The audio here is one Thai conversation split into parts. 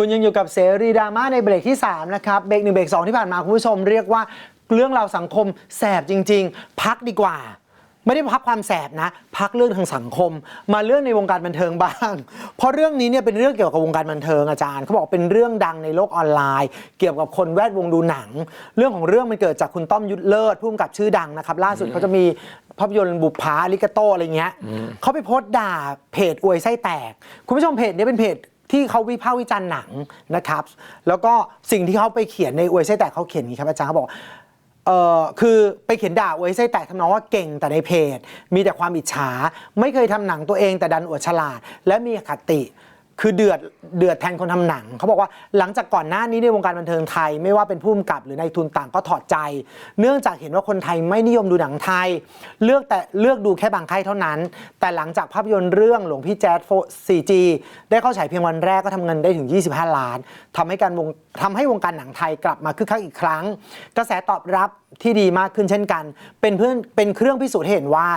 คุณยังอยู่กับเสรีดราม่าในเบรกที่ 3 นะครับ เบรกหนึ่งเบรกสองที่ผ่านมาคุณผู้ชมเรียกว่าเรื่องราวสังคมแสบจริง ๆ พักดีกว่า ไม่ได้พักความแสบนะ พักเรื่องทางสังคม มาเรื่องในวงการบันเทิงบ้าง เพราะเรื่องนี้เนี่ยเป็นเรื่องเกี่ยวกับวงการบันเทิงอาจารย์เขาบอกเป็นเรื่องดังในโลกออนไลน์ เกี่ยวกับคนแวดวงดูหนัง เรื่องของเรื่องมันเกิดจากคุณต้อมยุทธเลิศผู้กำกับชื่อดังนะครับ ล่าสุดเขาจะมีภาพยนตร์บุปผาลิกาโตอะไรเงี้ยเขาไปโพสต์ด่าเพจอวยไส้แตก คุณผู้ชมเพจนี้เป็นเพจ ที่เขาวิพากษ์วิจารณ์หนังนะครับ แล้วก็สิ่งที่เขาไปเขียนในอวยไส้แตกเขาเขียนอย่างนี้ครับอาจารย์เขาบอกเออคือไปเขียนด่าอวยไส้แตกทำนองว่าเก่งแต่ในเพจ มีแต่ความอิจฉา ไม่เคยทำหนังตัวเองแต่ดันอวดฉลาด และมีอคติ คือเดือดเดือดแทนคนทำหนัง เขาบอกว่าหลังจากก่อนหน้านี้ในวงการบันเทิงไทย ไม่ว่าเป็นผู้กำกับหรือในายทุนต่างก็ถอดใจ เนื่องจากเห็นว่าคนไทยไม่นิยมดูหนังไทย เลือกแต่เลือกดูแค่บางค่ายเท่านั้น แต่หลังจากภาพยนตร์เรื่องหลวงพี่แจ๊ด 4G ได้เข้าฉายเพียงวันแรกก็ทำเงินได้ถึง 25 ล้านทำให้การวงทำให้วงการหนังไทยกลับมาคึกคักอีกครั้ง กระแสตอบรับที่ดีมากขึ้นเช่นกัน เป็นเพื่อนเป็นเครื่องพิสูจน์เห็นว่า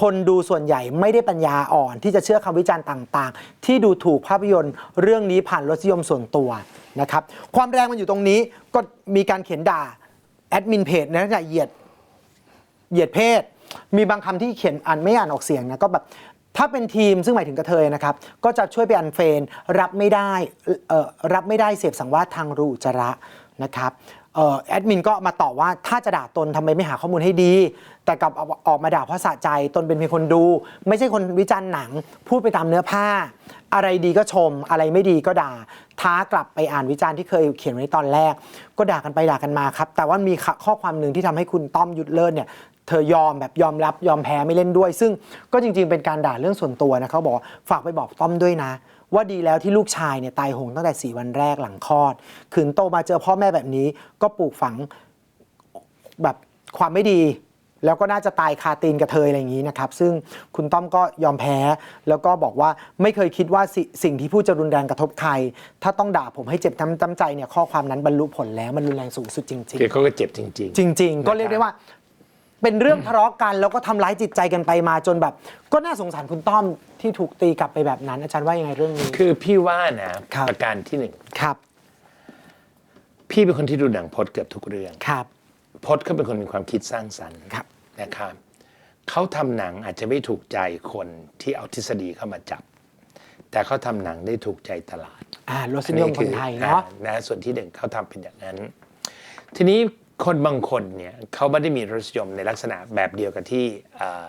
คนดูส่วนใหญ่ไม่ได้ปัญญาอ่อน ที่จะเชื่อคำวิจารณ์ต่าง ๆ ที่ดูถูกภาพยนตร์เรื่องนี้ผ่านรสนิยมส่วนตัวนะครับความแรงมันอยู่ตรงนี้ก็มีการเขียนด่าแอดมินเพจนะจะเหยียดเหยียดเพศ มีบางคำที่เขียนอ่านไม่อ่านออกเสียงนะก็แบบถ้าเป็นทีมซึ่งหมายถึงกระเทยนะครับ ก็จะช่วยไปอันเฟรนรับไม่ได้รับไม่ได้เสียสังวาสทางรูจระนะครับ แอดมินก็มาตอบว่าถ้าจะด่าตนทำไมไม่หาข้อมูลให้ดี แต่กลับออกมาด่าเพราะสะใจตนเป็นเพียงคนดู ไม่ใช่คนวิจารณ์หนัง พูดไปตามเนื้อผ้า อะไรดีก็ชม อะไรไม่ดีก็ด่า ท้ากลับไปอ่านวิจารณ์ที่เคยเขียนไว้ตอนแรก ก็ด่ากันไปด่ากันมาครับ แต่ว่ามีข้อความหนึ่งที่ทำให้คุณต้อมยุทธเลิศเนี่ยเธอยอมแบบยอมรับยอมแพ้ไม่เล่นด้วย ซึ่งก็จริง ๆ เป็นการด่าเรื่องส่วนตัวนะเขาบอกฝากไปบอกต้อมด้วยนะ ว่าดีแล้วที่ลูกชายเนี่ยตายโหงตั้งแต่ 4 วันแรกหลังคลอดขืนโตมาเจอพ่อแม่แบบนี้ ก็ปลูกฝังแบบความไม่ดีแล้วก็น่าจะตายคาตีนกระเทยอะไรอย่างนี้นะครับ ซึ่งคุณต้อมก็ยอมแพ้ แล้วก็บอกว่าไม่เคยคิดว่าสิสิ่งที่พูดจะรุนแรงกระทบใคร ถ้าต้องด่าผมให้เจ็บน้ำใจเนี่ยข้อความนั้นบรรลุผลแล้วมันรุนแรงสูงสุดจริงๆคือเขาก็เจ็บจริงจริง ๆ ก็เรียกได้ว่า เป็นเรื่องทะเลาะกันแล้วก็ทำร้ายจิตใจกันไปมาจนแบบ ก็น่าสงสารคุณต้อมที่ถูกตีกลับไปแบบนั้น อาจารย์ว่ายังไงเรื่องนี้ๆคือพี่ว่านะครับ ประการที่หนึ่งครับพี่เป็นคนที่ดูหนังพจน์เกือบทุกเรื่อง ครับ พจน์เขาเป็นคนมีความคิดสร้างสรรค์ครับ นะครับเขาทำหนังอาจจะไม่ถูกใจคนที่เอาทฤษฎีเข้ามาจับ แต่เขาทำหนังได้ถูกใจตลาดอ่ารสนิยมคนไทยเนาะ อ่นะส่วนที่หนึ่งเขาทำเป็นอย่างนั้น ทีนี้ คนบางคนเนี่ยเขาไม่ได้มีรสนิยมในลักษณะแบบเดียวกับที่อ่า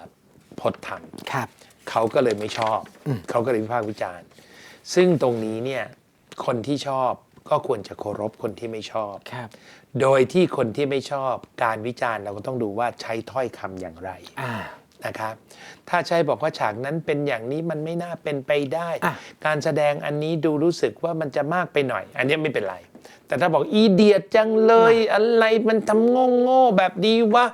พจน์ทำครับเขาก็เลยไม่ชอบ เขาก็เลยวิพากษ์วิจารณ์ ซึ่งตรงนี้เนี่ยคนที่ชอบก็ควรจะเคารพคนที่ไม่ชอบครับ โดยที่คนที่ไม่ชอบการวิจารณ์เราก็ต้องดูว่าใช้ถ้อยคำอย่างไรอ่านะครับ ถ้าใช้บอกว่าฉากนั้นเป็นอย่างนี้มันไม่น่าเป็นไปได้อะการแสดงอันนี้ดูรู้สึกว่ามันจะมากไปหน่อย อันนี้ไม่เป็นไร แต่ถ้าบอกอีเดียดจังเลยอะไรมันทำโง่โง่ๆแบบนี้ว่า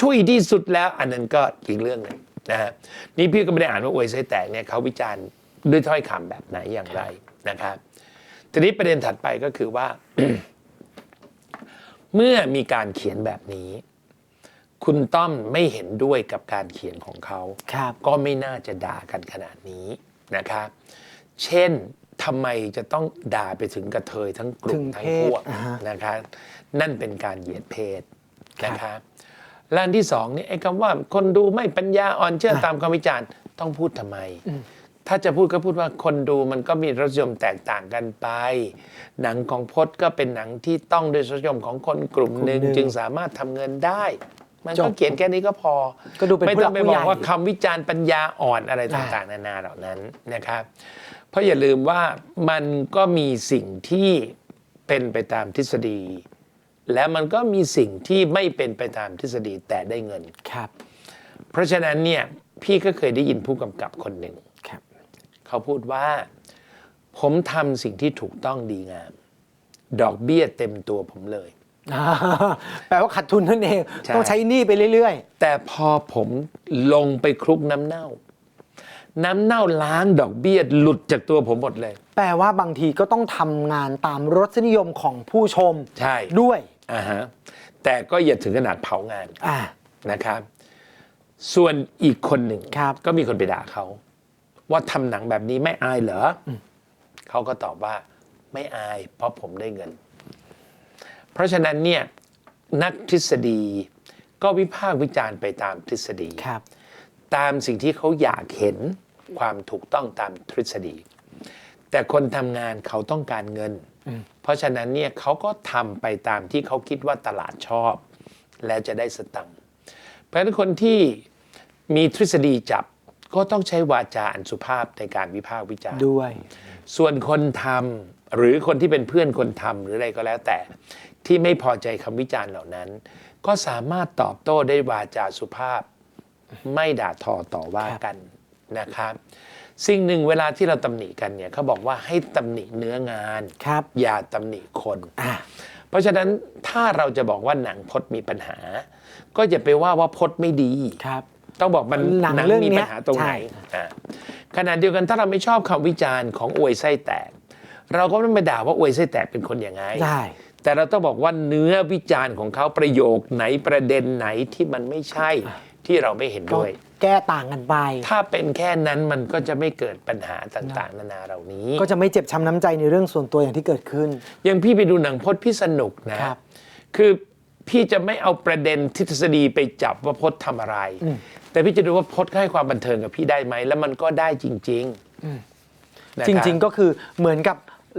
ช่วยที่สุดแล้ว อันนั้นก็อีกเรื่องหนึ่งนะฮะนี่พี่ก็ไม่ได้อ่านว่าอวยไส้แตกเนี่ยเขาวิจารณ์ด้วยถ้อยคำแบบไหนอย่างไรนะครับทีนี้ประเด็นถัดไปก็คือว่า เมื่อมีการเขียนแบบนี้ คุณต้อมไม่เห็นด้วยกับการเขียนของเขาครับก็ไม่น่าจะด่ากันขนาดนี้นะครับ เช่น ทำไมจะต้องด่าไปถึงกระเทยทั้งกลุ่มถึงทั้งเพศพวกอ่าฮะ นะครับนั่นเป็นการเหยียดเพศครับนะครับและอันที่สองนี่ไอ้คำว่าคนดูไม่ปัญญาอ่อนเชื่อตามคำวิจารณ์ต้องพูดทำไม ถ้าจะพูดก็พูดว่าคนดูมันก็มีรสนิยมแตกต่างกันไป หนังของพจน์ก็เป็นหนังที่ต้องด้วยรสนิยมของคนกลุ่มหนึ่งกลุ่มหนึ่งจึงสามารถทำเงินได้ มันจก็บเขียนแค่นี้ก็พอ ก็ดูเป็นไม่ผู้หต้ลัอกงไปผู้บใหอญ่กว่าคำวิจารณ์ปัญญาอ่อนอะไรต่างๆ นานาเหล่านั้นนะครับ เพราะอย่าลืมว่ามันก็มีสิ่งที่เป็นไปตามทฤษฎี และมันก็มีสิ่งที่ไม่เป็นไปตามทฤษฎีแต่ได้เงินครับ เพราะฉะนั้นเนี่ยพี่ก็เคยได้ยินผู้กำกับคนหนึ่งครับเขาพูดว่า ผมทำสิ่งที่ถูกต้องดีงาม ดอกเบี้ยเต็มตัวผมเลยอ่าแปลว่าขาดทุนนั่นเองใช่ต้องใช้หนี้ไปเรื่อยแต่พอผมลงไปคลุกน้ำเน่า น้ำเน่าล้างดอกเบี้ยหลุดจากตัวผมหมดเลยๆแปลว่าบางทีก็ต้องทำงานตามรสนิยมของผู้ชมใช่ ด้วย อ่าฮะแต่ก็อย่าถึงขนาดเผางานอ่า นะครับ ส่วนอีกคนหนึ่งครับ ก็มีคนไปด่าเขา ว่าทำหนังแบบนี้ไม่อายเหรออเขาก็ตอบว่าไม่อายเพราะผมได้เงิน เพราะฉะนั้นเนี่ยนักทฤษฎีก็วิพากษ์วิจารณ์ไปตามทฤษฎี ครับ ตามสิ่งที่เขาอยากเห็นความถูกต้องตามทฤษฎี แต่คนทำงานเขาต้องการเงิน เพราะฉะนั้นเนี่ยเขาก็ทำไปตามที่เขาคิดว่าตลาดชอบ แล้วจะได้สตังค์เพราะฉะนั้นคนที่มีทฤษฎีจับก็ต้องใช้วาจาอันสุภาพในการวิพากษ์วิจารณ์ด้วย ส่วนคนทำหรือคนที่เป็นเพื่อนคนทำหรืออะไรก็แล้วแต่ ที่ไม่พอใจคำวิจารณ์เหล่านั้น ก็สามารถตอบโต้ได้วาจาสุภาพ ไม่ด่าทอต่อว่ากันนะครับสิ่งหนึ่งเวลาที่เราตำหนิกันเนี่ยเขาบอกว่าให้ตำหนิเนื้องานครับอย่าตำหนิคนอะเพราะฉะนั้นถ้าเราจะบอกว่าหนังพจน์มีปัญหา ก็อย่าไปว่าว่าพจน์ไม่ดีครับ ต้องบอกมันหนังเรื่องมีเนี้ปัยญหาตรงไหนใช่อ่าขณะเดียวกันถ้าเราไม่ชอบคำวิจารณ์ของอวยไส้แตก เราก็ไม่ไปด่าว่าอวยไส้แตกเป็นคนอย่างไงได้แต่เราต้องบอกว่าเนื้อวิจารณ์ของเขาประโยคไหนประเด็นไหนที่มันไม่ใช่ ที่เราไม่เห็นก็ด้วย แก้ต่างกันไป ถ้าเป็นแค่นั้นมันก็จะไม่เกิดปัญหาต่างๆ นานาเหล่านี้ ก็จะไม่เจ็บช้ำน้ำใจในเรื่องส่วนตัวอย่างที่เกิดขึ้น อย่างพี่ไปดูหนังพจน์พี่สนุกนะ ครับคือพี่จะไม่เอาประเด็นทฤษฎีไปจับว่าพจน์ทำอะไรแต่พี่จะดูว่าพจน์ให้ความบันเทิงกับพี่ได้ไหม แล้วมันก็ได้จริงๆนะคจบ ริง ๆ ก็คือเหมือนกับ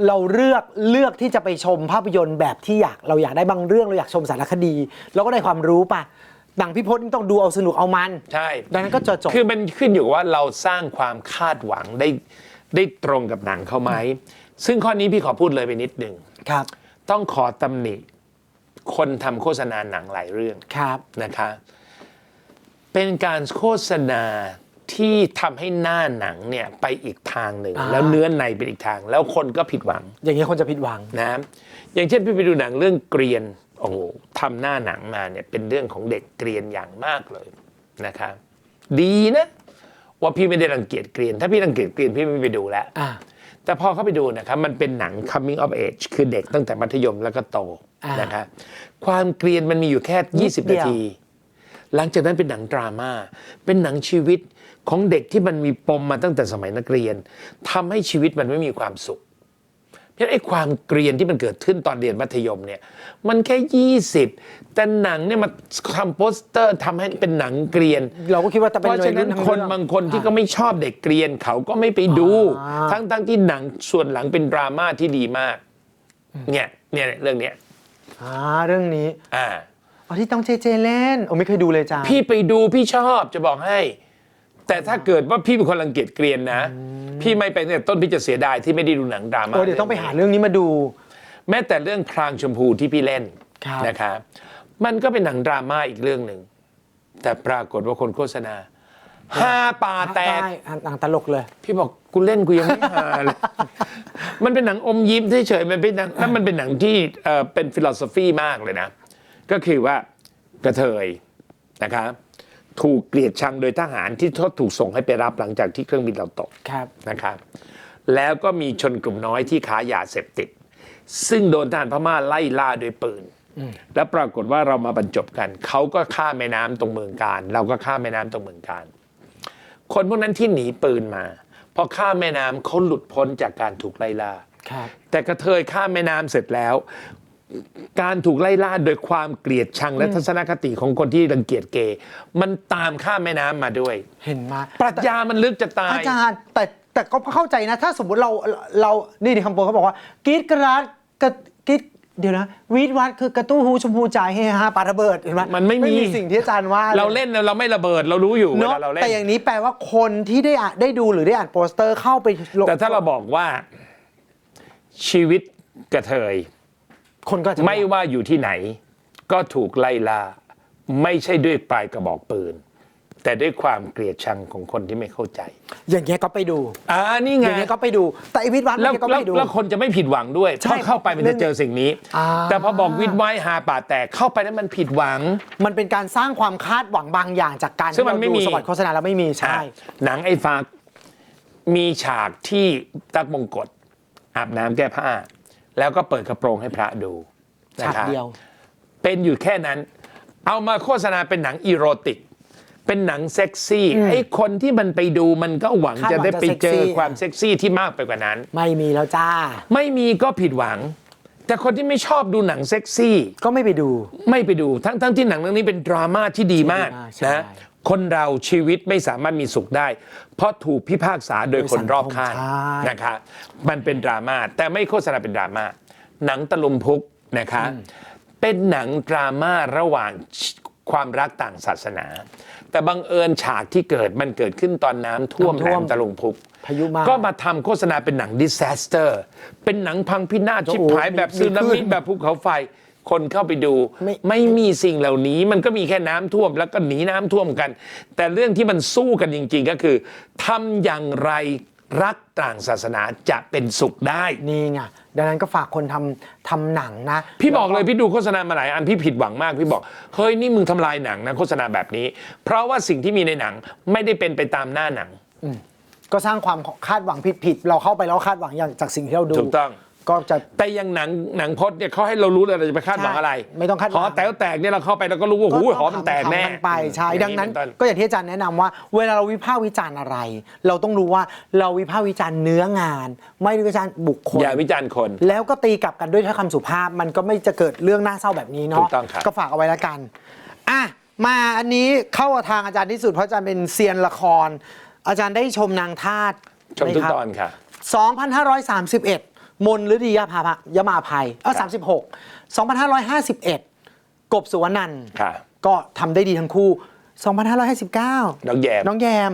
เราเลือกเลือกที่จะไปชมภาพยนตร์แบบที่อยากเราอยากได้บางเรื่องเราอยากชมสารคดีแล้วก็ได้ความรู้ป่ะ หนังพี่พจน์นี่ต้องดูเอาสนุกเอามัน ใช่ ดังนั้นก็จะจบ คือมันขึ้นอยู่ว่าเราสร้างความคาดหวังได้ได้ตรงกับหนังเขาไหม ซึ่งข้อนี้พี่ขอพูดเลยไปนิดหนึ่ง ครับ ต้องขอตำหนิ คนทำโฆษณาหนังหลายเรื่องครับ นะคะ เป็นการโฆษณาที่ทำให้หน้าหนังเนี่ยไปอีกทางหนึ่ง อ่า แล้วเนื้อในเป็นอีกทาง แล้วคนก็ผิดหวังอย่างนี้ยคนจะผิดหวัง นะ อย่างเช่นพี่ไปดูหนังเรื่องเกรียน โอ้โหทำหน้าหนังมาเนี่ยเป็นเรื่องของเด็กเกรียนอย่างมากเลยนะคะดีนะว่าพี่ไม่ได้รังเกียจเกรียน ถ้าพี่รังเกียจเกรียนพี่ไม่ไปดูแล้วอ่าแต่พอเข้าไปดูนะครับมันเป็นหนัง coming of age คือเด็กตั้งแต่มัธยมแล้วก็โตอ่านนะครับความเกรียนมันมีอยู่แค่นิด20เดีนายวที หลังจากนั้นเป็นหนังดราม่าเป็นหนังชีวิตของเด็กที่มันมีปมมาตั้งแต่สมัยนักเรียนทำให้ชีวิตมันไม่มีความสุข เพราะฉะนั้นไอ้ความเกรียนที่มันเกิดขึ้นตอนเรียนมัธยมเนี่ยมันแค่ 20 แต่หนังเนี่ยมาทำโปสเตอร์ทำให้เป็นหนังเกรียน เราก็คิดว่าจะเป็นเพราะฉะนั้นวัยรุ่ทั้คนเรื่อง บางคนที่ก็ไม่ชอบเด็กเกรียนเขาก็ไม่ไปดู อ่า ทั้งทั้งที่หนังส่วนหลังเป็นดราม่าที่ดีมากเนี่ยเนี่ยเรื่องเนี้ยอ่าเรื่องนี้อ่า อ๋อที่ต้องเจเจเล่นโอ้ไม่เคยดูเลยจ้าพี่ไปดูพี่ชอบจะบอกให้ แต่ถ้าเกิดว่าพี่เป็นคนรังเกียจเกรียนนะ พี่ไม่ไปตั้งแต่ต้นพี่จะเสียดายที่ไม่ได้ดูหนังดราม่าโอ้เดี๋ยวต้องไปหาเรื่องนี้มาดู แม้แต่เรื่องพรางชมพูที่พี่เล่นครับ นะครับมันก็เป็นหนังดราม่าอีกเรื่องหนึ่ง แต่ปรากฏว่าคนโฆษณาห้าปาแตกใช่หนังตลกเลย พี่บอกกูเล่นกูยังไม่หาเลย มันเป็นหนังอมยิ้มเฉยๆมันเป็นหนังแล้วมันเป็นหนังที่เอ่อเป็นฟิโลโซฟีมากเลยนะ ก็คือว่ากระเทยนะครับ ถูกเกลียดชังโดยทหารที่ทถูกส่งให้ไปรับหลังจากที่เครื่องบินเราตกครับนะครับ แล้วก็มีชนกลุ่มน้อยที่ค้ายาเสพติด ซึ่งโดนทหารพม่าไล่ล่าด้วยปืน แล้วปรากฏว่าเรามาบรรจบกัน เขาก็ข้ามแม่น้ำตรงเมืองการ เราก็ข้ามแม่น้ำตรงเมืองการ คนพวกนั้นที่หนีปืนมาพอข้ามแม่น้ำเขาหลุดพ้นจากการถูกไล่ล่าครับแต่กระเทยข้ามแม่น้ำเสร็จแล้ว การถูกไล่ล่าโดยความเกลียดชังและทัศนคติของคนที่รังเกียจเกย์มันตามข้ามแม่น้ำมาด้วย เห็นมาปรัชญามันลึกจะตาย อาจารย์ แต่แต่ก็เข้าใจนะ ถ้าสมมติเราเรานี่ดิคำโปรเขาบอกว่ากรีดกราดกระกรีดเดี๋ยวนะวีดวัดคือกระตู้หูชมพูจ่ายเฮฮาปาระเบิดเห็นไหมมันไม่มีสิ่งที่อาจารย์ว่าเราเล่นเราไม่ระเบิดเรารู้อยู่เวเนาะลาเราเล่น แต่อย่างนี้แปลว่าคนที่ได้อ่านได้ดูหรือได้อ่านโปสเตอร์เข้าไปลง แต่ถ้าเราบอกว่าชีวิตกระเทย คนก็จะไม่ว่าอยู่ที่ไหน ก็ถูกไล่ล่าไม่ใช่ด้วยปลายกระบอกปืน แต่ด้วยความเกลียดชังของคนที่ไม่เข้าใจ อย่างเงี้ยก็ไปดูอ่านี่อไง ย่างเงี้ยก็ไปดู แต่ไอวิทย์วัดแล้วเมื่อกี้ก็แล้วไปดู แล้วคนจะไม่ผิดหวังด้วยใช่เพราะเข้าไปมันจะเจอสิ่งนี้ อ่า แต่พอบอกวิทย์ไว้หาป่าแตกเข้าไปแล้วมันผิดหวัง มันเป็นการสร้างความคาดหวังบางอย่างจากการซึ่งมันไม่ที่เรามีดูสวัสดิ์โฆษณาแล้วไม่มีใช่ อะหนังไอ้ฟักมีฉากที่ตักมงกฎอาบน้ำแก้ผ้า แล้วก็เปิดกระโปรงให้พระดูนะฉากครับเดียว เป็นอยู่แค่นั้น เอามาโฆษณาเป็นหนังอีโรติก เป็นหนังเซ็กซี่ไอ้คนที่มันไปดูมันก็หวังคาดหวังจะได้ไปเจอจะเซ็กซี่ ความเซ็กซี่ที่มากไปกว่านั้น ไม่มีแล้วจ้า ไม่มีก็ผิดหวัง แต่คนที่ไม่ชอบดูหนังเซ็กซี่ ก็ไม่ไปดู ไม่ไปดูทั้งทั้งที่หนังเรื่องนี้เป็นดราม่าที่ดีมากที่ดีมากใช่ นะ คนเราชีวิตไม่สามารถมีสุขได้ เพราะถูกพิพากษาโดยคนรอบข้างใช่นะคะมันเป็นดราม่าแต่ไม่โฆษณาเป็นดราม่าหนังตะลุมพุกนะคะเป็นหนังดราม่าระหว่างความรักต่างศาสนา แต่บังเอิญฉากที่เกิดมันเกิดขึ้นตอนน้ำท่วมน้ำแหท่ลวมมตะลุมพุกพายุมาก็มาทำโฆษณาเป็นหนังดิส a สเตอร์ เป็นหนังพังพินาศโอ้โหชิบหายแบบมีซึนาคลื่มินแบบภูเขาไฟ คนเข้าไปดูไม่ ไม่มีสิ่งเหล่านี้มันก็มีแค่น้ำท่วมแล้วก็หนีน้ำท่วมกัน แต่เรื่องที่มันสู้กันจริง ๆ ก็คือทำอย่างไรรักต่างศาสนาจะเป็นสุขได้ นี่ไงดังนั้นก็ฝากคนทำทำหนังนะพี่บอกเลยพี่ดูโฆษณามาหลายอันพี่ผิดหวังมากพี่บอกเฮ้ยนี่มึงทำลายหนังนะโฆษณาแบบนี้ เพราะว่าสิ่งที่มีในหนังไม่ได้เป็นไปตามหน้าหนัง ก็สร้างความคาดหวังผิดๆเราเข้าไปแล้วคาดหวังอย่างจากสิ่งที่เราดู ถูกต้อง ก็จะ แต่อยังหนังหนังพจน์เนี่ยเขาให้เรารู้เลยเราจะไปคาดหวังอะไรใช่ไม่ต้องคาดหวัง หอแต๋วแตกเนี่ยเราเข้าไปเราก็รู้ว่าหูหอมันแตกแน่ขำๆไปใช่อย่าดังนั้นเป็ต้ก็อย่างที่อาจารย์แนะนำว่า เวลาเราวิพากษ์วิจารณ์อะไร เราต้องรู้ว่าเราวิพากษ์วิจารณ์เนื้องาน ไม่ได้วิจารณ์บุคคล อย่าวิจารณ์คน แล้วก็ตีกลับกันด้วยถ้อยคำสุภาพมันก็ไม่จะเกิดเรื่องน่าเศร้าแบบนี้เนาะถูกต้องครับ ก็ฝากเอาไว้แล้วกันอะมาอันนี้เข้ากับทางอาจารย์ที่สุดเพราะอาจารย์เป็นเซียนละคร อาจารย์ได้ชมนางทาสชมทุกไหครับตอนค่ะ 2,531 มนฤดียาภาพยมาภัยเออ36 2,551กบสุวรรณันท์ค่ะ ก็ทำได้ดีทั้งคู่ 2,559 น้องแยม น้องแยม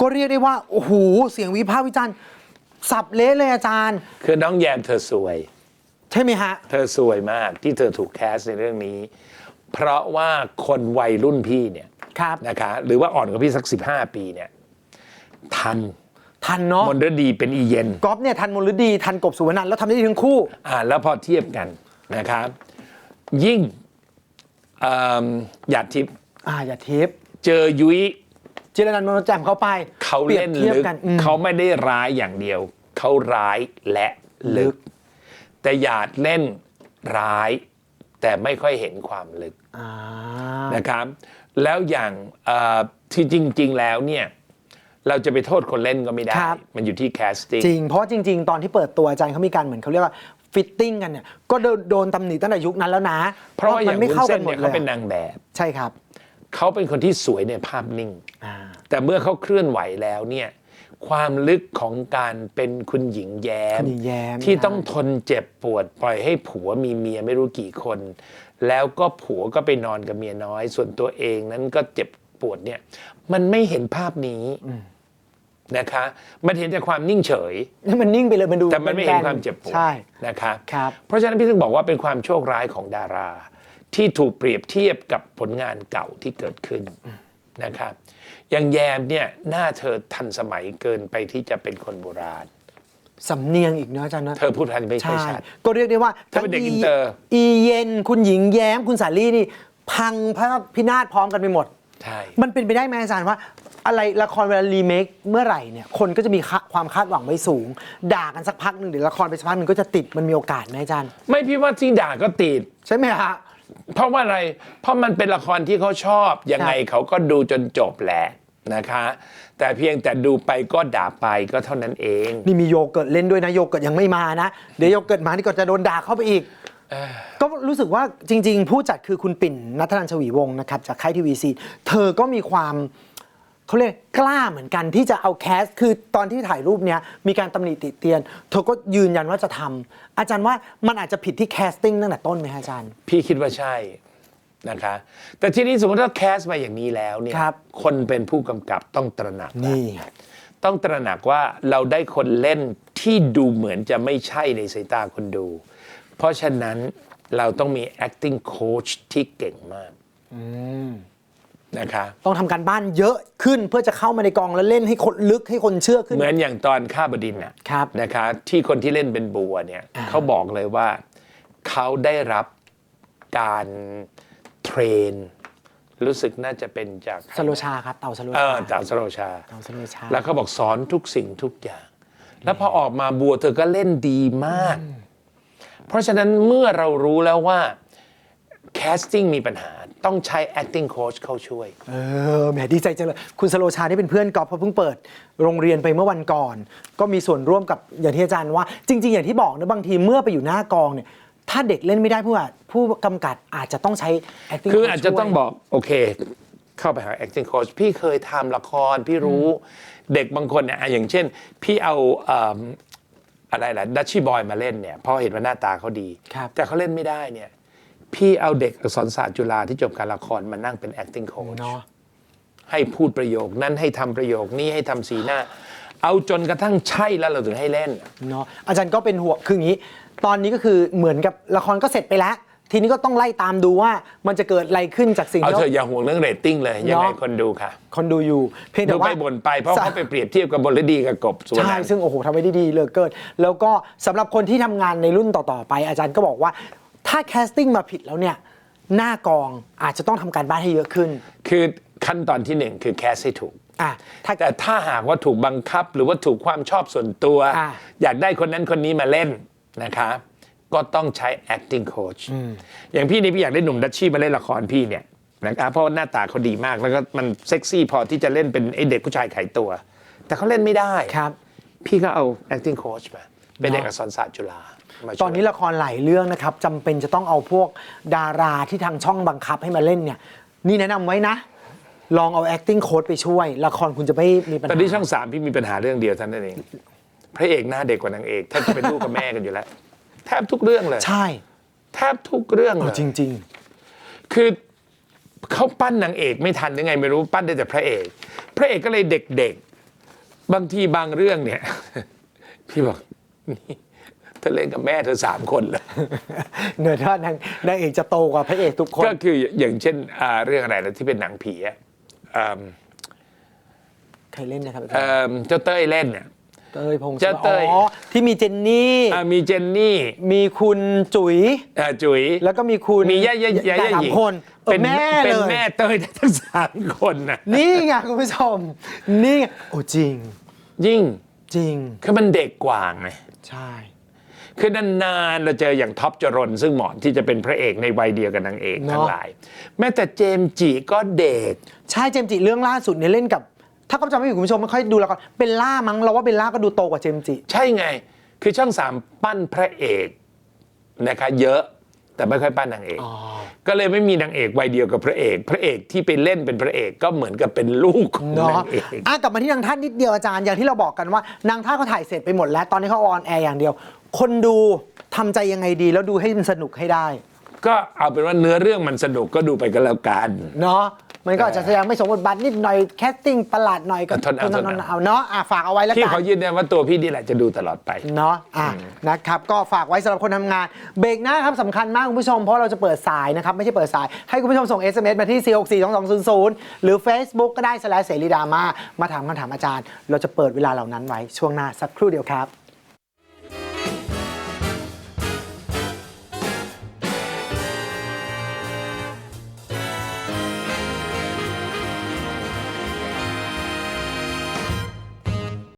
ก็เรียกได้ว่า โอ้โห เสียงวิพากษ์วิจารณ์สับเละเลยอาจารย์ คือน้องแยมเธอสวย ใช่ไหมฮะ เธอสวยมากที่เธอถูกแคสในเรื่องนี้ เพราะว่าคนวัยรุ่นพี่เนี่ยครับ นะคะ หรือว่าอ่อนกว่าพี่สัก 15 ปีเนี่ย ทัน ทันเนาะมนฤดีเป็นอีเย็นก๊อฟเนี่ยทันมลฤดีทันกบสุวรรณันท์แล้วทำได้ดีทั้งคู่ อ่าแล้วพอเทียบกันนะครับ ยิ่งเอิ่มหยาดทิพย์อ่าอย่าทิพย์เจอยุ้ยจิรนันท์มโนแจมเข้าไปเขาปรียเล่บนทียบลึก กันอืม เขาไม่ได้ร้ายอย่างเดียว เขาร้ายและลึก แต่หยาดเล่นร้าย แต่ไม่ค่อยเห็นความลึก อ่า นะครับแล้วอย่างเอ่อที่จริง ๆ แล้วเนี่ย เราจะไปโทษคนเล่นก็ไม่ได้ ครับ มันอยู่ที่แคสติ้ง จริง เพราะจริง ๆ ตอนที่เปิดตัวอาจารย์เขามีการเหมือนเขาเรียกว่าฟิตติ้งกันเนี่ย ก็โดนโดนตำหนิตั้งแต่ยุคนั้นแล้วนะเพราะว่าอย่างไม่วุ้นเข้ากัเส้นนหมดเนี่ยเลเขายเป็นนางแบบ ใช่ครับเขาเป็นคนที่สวยในภาพนิ่ง อ่าแต่เมื่อเขาเคลื่อนไหวแล้วเนี่ยความลึกของการเป็นคุณหญิงแย้มคุณหญิงแย้มที่ใช่ต้องทนเจ็บปวด ปล่อยให้ผัวมีเมียไม่รู้กี่คน แล้วก็ผัวก็ไปนอนกับเมียน้อย ส่วนตัวเองนั้นก็เจ็บปวดเนี่ย มันไม่เห็นภาพนี้ นะคะมันเห็นแต่ความนิ่งเฉยนี่มันนิ่งไปเลยมันดูแต่มันไม่เห็นแบๆความเจ็บปวดใช่นะคะครับเพราะฉะนั้นพี่ถึงบอกว่าเป็นความโชคร้ายของดารา ที่ถูกเปรียบเทียบกับผลงานเก่าที่เกิดขึ้นนะครับอย่างแยมเนี่ยหน้าเธอทันสมัยเกินไปที่จะเป็นคนโบราณสำเนียงอีกเนาะอาจารย์นะเธอพูดทันไม่ค่อยใช่ชัดก็เรียกได้ว่าถ้าเป็นเด็กอินเตอร์ อีเย็น คุณหญิงแย้มคุณสาลี่นี่ พังพระพินาศพร้อมกันไปหมด ใช่ มันเป็นไปได้ไหมอาจารย์ว่า อะไรละครเวลารีเมคเมื่อไหร่เนี่ยคนก็จะมีค่าความคาดหวังไว้สูง ด่ากันสักพักหนึ่งเดี๋ยวละครไปสักพักหนึ่งก็จะติดมันมีโอกาสไหมอาจารย์ ไม่พี่ว่าที่ด่าก็ติด ใช่ไหมฮะ เพราะว่าอะไร เพราะมันเป็นละครที่เขาชอบ ยังไงเขาก็ดูจนจบแหละนะคะ แต่เพียงแต่ดูไปก็ด่าไปก็เท่านั้นเอง นี่มีโยเกิร์ตเล่นด้วยนะโยเกิร์ตยังไม่มานะ เดี๋ยวโยเกิร์ตมานี่ก็จะโดนด่าเข้าไปอีก ก็รู้สึกว่าจริง ๆ ผู้จัดคือคุณปิ่นนัทนันชวีวงศ์นะครับจากค่ายทีวีซีเธอก็มีความเขาเรียกกล้าเหมือนกันที่จะเอาแคสคือตอนที่ถ่ายรูปเนี้ยมีการตำหนิติเตียน เธอก็ยืนยันว่าจะทำอาจารย์ว่ามันอาจจะผิดที่แคสติ้งตั้งแต่ต้นไหมฮะอาจารย์ พี่คิดว่าใช่นะคะ แต่ทีนี้สมมติถ้าแคสมาอย่างนี้แล้วเนี่ยครับ คนเป็นผู้กำกับต้องตระหนักนี่ต้องตระหนักว่าเราได้คนเล่นที่ดูเหมือนจะไม่ใช่ในสายตาคนดู เพราะฉะนั้นเราต้องมี acting coach ที่เก่งมากนะคะต้องทำการบ้านเยอะขึ้นเพื่อจะเข้ามาในกองแล้วเล่นให้คนลึกให้คนเชื่อขึ้น เหมือนอย่างตอนข้าบดินน่ะครับนะคะ ที่คนที่เล่นเป็นบัวเนี่ยอ่าเขาบอกเลยว่าเขาได้รับการเทรน รู้สึกน่าจะเป็นจากสโลชาครับเต่าสโลเอชาอจากสโลชาเต่าสโลชา แล้วเขาบอกสอนทุกสิ่งทุกอย่าง แล้วพอออกมาบัวเธอก็เล่นดีมาก เพราะฉะนั้นเมื่อเรารู้แล้วว่าแคสติ้งมีปัญหาต้องใช้ acting coach เข้าช่วย เออแหมดีใจจังเลย คุณสโลชานี่เป็นเพื่อนกอล์ฟเพราะเพิ่งเปิดโรงเรียนไปเมื่อวันก่อน ก็มีส่วนร่วมกับอย่างที่อาจารย์ว่า จริง ๆ อย่างที่บอกนะบางทีเมื่อไปอยู่หน้ากองเนี่ย ถ้าเด็กเล่นไม่ได้ผู้ว่าผู้กำกับอาจจะต้องใช้ acting คือ coach อาจจะต้องช่วยบอก โอเค เข้าไปหา acting coach พี่เคยทำละคร พี่รู้เด็กบางคนเนี่ยอะอย่างเช่น พี่เอาเอิ่ม อะไรล่ะดัชชี่บอยมาเล่นเนี่ยเพราะเห็นว่าหน้าตาเขาดีครับแต่เขาเล่นไม่ได้เนี่ยพี่เอาเด็กอักษรศาสตร์จุฬาที่จบการละครมานั่งเป็น acting coach เนาะให้พูดประโยคนั้นให้ทำประโยคนี้ให้ทำสีหน้า เอาจนกระทั่งใช่แล้วเราถึงให้เล่นเนาะอาจารย์ก็เป็นห่วงคืออย่างนี้ ตอนนี้ก็คือเหมือนกับละครก็เสร็จไปแล้ว ทีนี้ก็ต้องไล่ตามดูว่ามันจะเกิดอะไรขึ้นจากสิ่งเอาที่เธอะอย่าห่วงเรื่องเรตติ้งเลยยังไงเนาะคนดูค่ะ คนดูอยู่ เพียงดูแต่ว่า ไปบ่นไปเพราะเขาไปเปรียบเทียบกับบนฤดีกับกบส่วนใช่ นั้นซึ่งโอ้โหทำไว้ได้ดีเหลือเกิน แล้วก็สำหรับคนที่ทำงานในรุ่นต่อ ๆ ไป อาจารย์ก็บอกว่า ถ้าแคสติ้งมาผิดแล้วเนี่ย หน้ากองอาจจะต้องทำการบ้านให้เยอะขึ้น คือขั้นตอนที่หนึ่งคือแคสให้ถูก อะ ถ้า แต่ถ้าหากว่าถูกบังคับหรือว่าถูกความชอบส่วนตัว อะ อยากได้คนนั้นคนนี้มาเล่นนะคะ ก็ต้องใช้ acting coach อย่างพี่นี่พี่อยากได้หนุ่มดัชชี่มาเล่นละครพี่เนี่ยนะครับเพราะว่าหน้าตาเขาดีมากแล้วก็มันเซ็กซี่พอที่จะเล่นเป็นไอเด็กผู้ชายไขตัว แต่เขาเล่นไม่ได้ครับ พี่ก็เอา acting coach มาเป็นเด็กเนอะอักษรศาสตร์จุฬามาช่วยตอนนี้ละครหลายเรื่องนะครับจำเป็นจะต้องเอาพวกดาราที่ทางช่องบังคับให้มาเล่นเนี่ย นี่แนะนำไว้นะ ลองเอา acting coach ไปช่วย ละครคุณจะไม่มีปัญตอนหานี้ช่องสามพี่มีปัญหาเรื่องเดียวเท่านั้นเองพระเอกหน้าเด็กกว่านางเอกแทบจะเป็นลูกกับแม่กันอยู่แล้วแทบทุกเรื่องเลย ใช่แทบทุกเรื่องเลเอายจริง คือเขาปั้นนางเอกไม่ทันยังไง ไม่รู้ปั้นได้แต่พระเอก พระเอกก็เลยเด็กๆ บางทีบางเรื่องเนี่ย พี่บอกนี่เธอเล่นกับแม่เธอสามคนเลย ๆ เนื้อท่านางนางเอกจะโตกว่าพระเอกทุกคน ก็คืออย่างเช่นอ่าเรื่องอะไรนะที่เป็นหนังผีอะอืมใครเล่นนะครับอาจารเอิ่ย์มเจ้าเต้ยเล่นเนี่ย เต้ยพงศเจ้าเต้ย อ๋อที่มีเจนนี่อ่ามีเจนนี่มีคุณจุ๋ยอ่าจุ๋ยแล้วก็มีคุณมีย่าย่าย่าย่าสามหญิงคนเออเป็นแม่เป็นเลยแม่เต้ยทั้งสามคนนะนี่ไงคุณผู้ชมนี่ไงโอ้จริง ยิ่งจริงคือมันเด็กกว่าไง ใช่ คือนานๆเราเจออย่างท็อปจรนซึ่งเหมาะที่จะเป็นพระเอกในวัยเดียวกับนางเอกเนอะ ทั้งหลาย แม้แต่เจมส์จิก็เด็ก ใช่เจมส์จิเรื่องล่าสุดเนี่ยเล่นกับ ถ้าก็จำไม่ผิดคุณผู้ชมไม่ค่อยดูละครเบลล่ามั้งเราว่าเบลล่าก็ดูโตกว่าเจมส์จิ ใช่ไง คือช่องสามปั้นพระเอกนะคะเยอะแต่ไม่ค่อยปั้นนางเอก ก็เลยไม่มีนางเอกวัยเดียวกับพระเอก พระเอกที่ไปเล่นเป็นพระเอกก็เหมือนกับเป็นลูกของเนาะนางเอกอะกลับมาที่นางท่านนิดเดียวอาจารย์อย่างที่เราบอกกันว่านางท่าเขาถ่ายเสร็จไปหมดแล้ว ตอนนี้เขาออนแอร์อย่างเดียว คนดูทำใจยังไงดีแล้วดูให้มันสนุกให้ได้ ก็เอาเป็นว่าเนื้อเรื่องมันสนุกก็ดูไปก็แล้วกัน เนาะมันก็อาจจะแสดงไม่สมบทบาทนิดหน่อยแคสติ้งประหลาดหน่อยก็ทนเอาทนเอาเอาเนาะอะฝากเอาไว้แล้วที่กันเขายืนยันว่าตัวพี่นี่แหละจะดูตลอดไปเนาะอะนะครับ ก็ฝากไว้สำหรับคนทำงาน เบรกหน้าครับสำคัญมากคุณผู้ชม เพราะเราจะเปิดสายนะครับ ไม่ใช่เปิดสาย ให้คุณผู้ชมส่ง SMS มาที่ 4642200 หรือ Facebook ก็ได้สแลเสรีดรามามาถามคำถามอาจารย์ เราจะเปิดเวลาเหล่านั้นไว้ช่วงหน้าสักครู่เดียวครับ